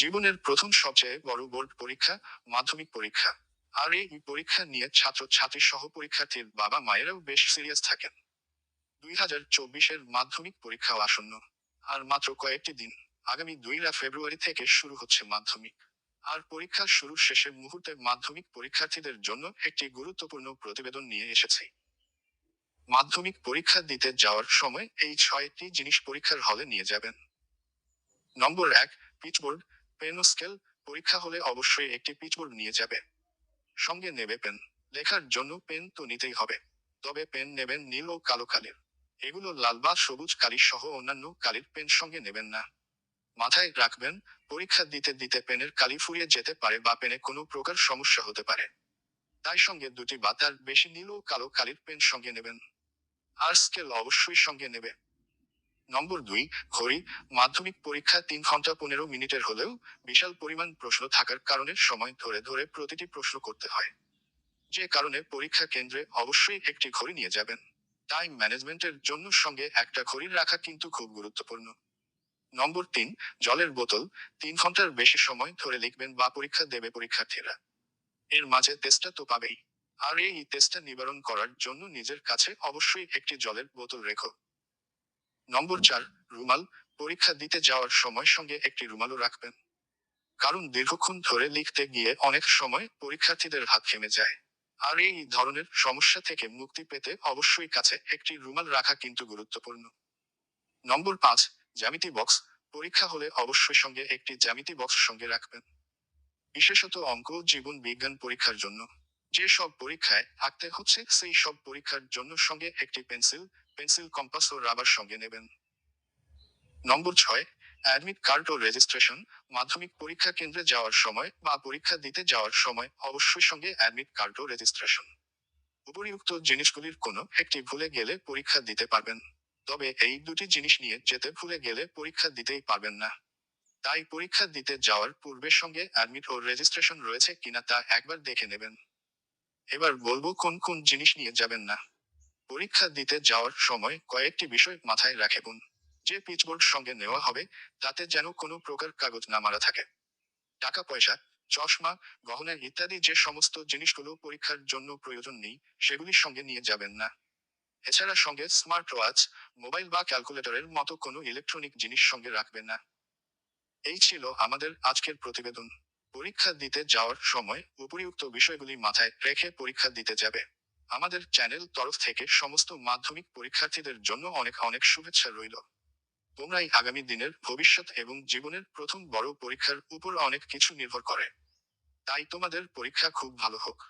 জীবনের প্রথম সবচেয়ে বড় বোর্ড পরীক্ষা মাধ্যমিক পরীক্ষা। আর এই পরীক্ষা নিয়ে ছাত্র ছাত্রী সহ পরীক্ষার্থীর বাবা মায়েরাও বেশ সিরিয়াস থাকেন। দুই হাজার চব্বিশের মাধ্যমিক পরীক্ষাও আসন্ন। আর মাত্র কয়েকটি দিন, আগামী দুইরা ফেব্রুয়ারি থেকে শুরু হচ্ছে মাধ্যমিক। আর পরীক্ষা শুরুর শেষে মুহূর্তে মাধ্যমিক পরীক্ষার্থীদের জন্য একটি গুরুত্বপূর্ণ প্রতিবেদন নিয়ে এসেছে। মাধ্যমিক পরীক্ষা দিতে যাওয়ার সময় এই ছয়টি জিনিস পরীক্ষার হলে নিয়ে যাবেন। নম্বর এক, পিচবোর্ড পেন স্কেল পরীক্ষা হলে অবশ্যই একটি পিচবোর্ড নিয়ে যাবে। সঙ্গে নেবে পেন। লেখার জন্য পেন তো নিতেই হবে। তবে পেন নেবেন নীল ও কালো কালির। এগুলো লাল বা সবুজ কালি সহ অন্যান্য কালির পেন সঙ্গে নেবেন না। মাথায় রাখবেন, পরীক্ষা দিতে দিতে পেনের কালি ফুরিয়ে যেতে পারে বা পেনে কোনো প্রকার সমস্যা হতে পারে। তাই সঙ্গে দুটি বা তার বেশি নীল ও কালো কালির পেন সঙ্গে নেবেন। আর স্কেল অবশ্যই সঙ্গে নেবে। নম্বর দুই, ঘড়ি, মাধ্যমিক পরীক্ষা তিন ঘণ্টা পনেরো মিনিটের হলেও বিশাল পরিমাণ প্রশ্ন থাকার কারণে সময় ধরে ধরে প্রতিটি প্রশ্ন করতে হয়। যে কারণে পরীক্ষা কেন্দ্রে অবশ্যই একটি ঘড়ি নিয়ে যাবেন। টাইম ম্যানেজমেন্টের জন্য সঙ্গে একটা ঘড়ি রাখা কিন্তু খুব গুরুত্বপূর্ণ। নম্বর তিন, জলের বোতল, তিন ঘণ্টার বেশি সময় ধরে লিখবেন বা পরীক্ষা দেবে পরীক্ষার্থীরা। এর মাঝে তেষ্টা তো পাবেই। আর এই তেষ্টা নিবারণ করার জন্য নিজের কাছে অবশ্যই একটি জলের বোতল রেখো। নম্বর চার, রুমাল পরীক্ষা দিতে যাওয়ার সময় সঙ্গে একটি রুমালও রাখবেন। কারণ দীর্ঘক্ষণ ধরে লিখতে গিয়ে অনেক সময় পরীক্ষার্থীদের হাত থেমে যায়। আর এই ধরনের সমস্যা থেকে মুক্তি পেতে অবশ্যই কাছে একটি রুমাল রাখা কিন্তু গুরুত্বপূর্ণ। নম্বর পাঁচ, জ্যামিতি বক্স। পরীক্ষা হলে অবশ্যই সঙ্গে একটি জ্যামিতি বক্স সঙ্গে রাখবেন। বিশেষত অঙ্ক, জীবন, বিজ্ঞান পরীক্ষার জন্য। যে সব পরীক্ষায় আঁকতে হচ্ছে, সেই সব পরীক্ষার জন্য সঙ্গে একটি পেন্সিল পেন্সিল কম্পাস ও রাবার সঙ্গে নেবেন। নম্বর ছয়, অ্যাডমিট কার্ড ও রেজিস্ট্রেশন মাধ্যমিক পরীক্ষা কেন্দ্রে যাওয়ার সময় বা পরীক্ষা দিতে যাওয়ার সময় অবশ্যই সঙ্গে অ্যাডমিট কার্ড ও রেজিস্ট্রেশন। উপরিউক্ত জিনিসগুলির কোনো একটি ভুলে গেলে পরীক্ষা দিতে পারবেন। তবে এই দুটি জিনিস নিয়ে যেতে ভুলে গেলে পরীক্ষা দিতেই পারবেন না। তাই পরীক্ষা দিতে যাওয়ার পূর্বে সঙ্গে অ্যাডমিট ও রেজিস্ট্রেশন রয়েছে কিনা তা একবার দেখে নেবেন। এবার বলব কোন কোন জিনিস নিয়ে যাবেন না। পরীক্ষা দিতে যাওয়ার সময় কয়েকটি বিষয় মাথায় রাখেবুন যে পিচবোর্ড সঙ্গে নেওয়া হবে, তাতে যেন কোনো প্রকার কাগজ না মারা থাকে। টাকা, পয়সা, চশমা, গহনা ইত্যাদি যে সমস্ত জিনিসগুলো পরীক্ষার জন্য প্রয়োজন নেই, সেগুলির সঙ্গে নিয়ে যাবেন না। এছাড়া সঙ্গে স্মার্ট ওয়াচ মোবাইল বা ক্যালকুলেটরের মতো কোনো ইলেকট্রনিক জিনিস সঙ্গে রাখবেন না। এই ছিল আমাদের আজকের প্রতিবেদন। পরীক্ষা দিতে যাওয়ার সময় উপরিউক্ত বিষয়গুলি মাথায় রেখে পরীক্ষা দিতে যাবে। আমাদের চ্যানেল তরফ থেকে সমস্ত মাধ্যমিক পরীক্ষার্থীদের জন্য অনেক অনেক শুভেচ্ছা রইল। তোমরাই আগামী দিনের ভবিষ্যৎ এবং জীবনের প্রথম বড় পরীক্ষার উপর অনেক কিছু নির্ভর করে। তাই তোমাদের পরীক্ষা খুব ভালো হোক।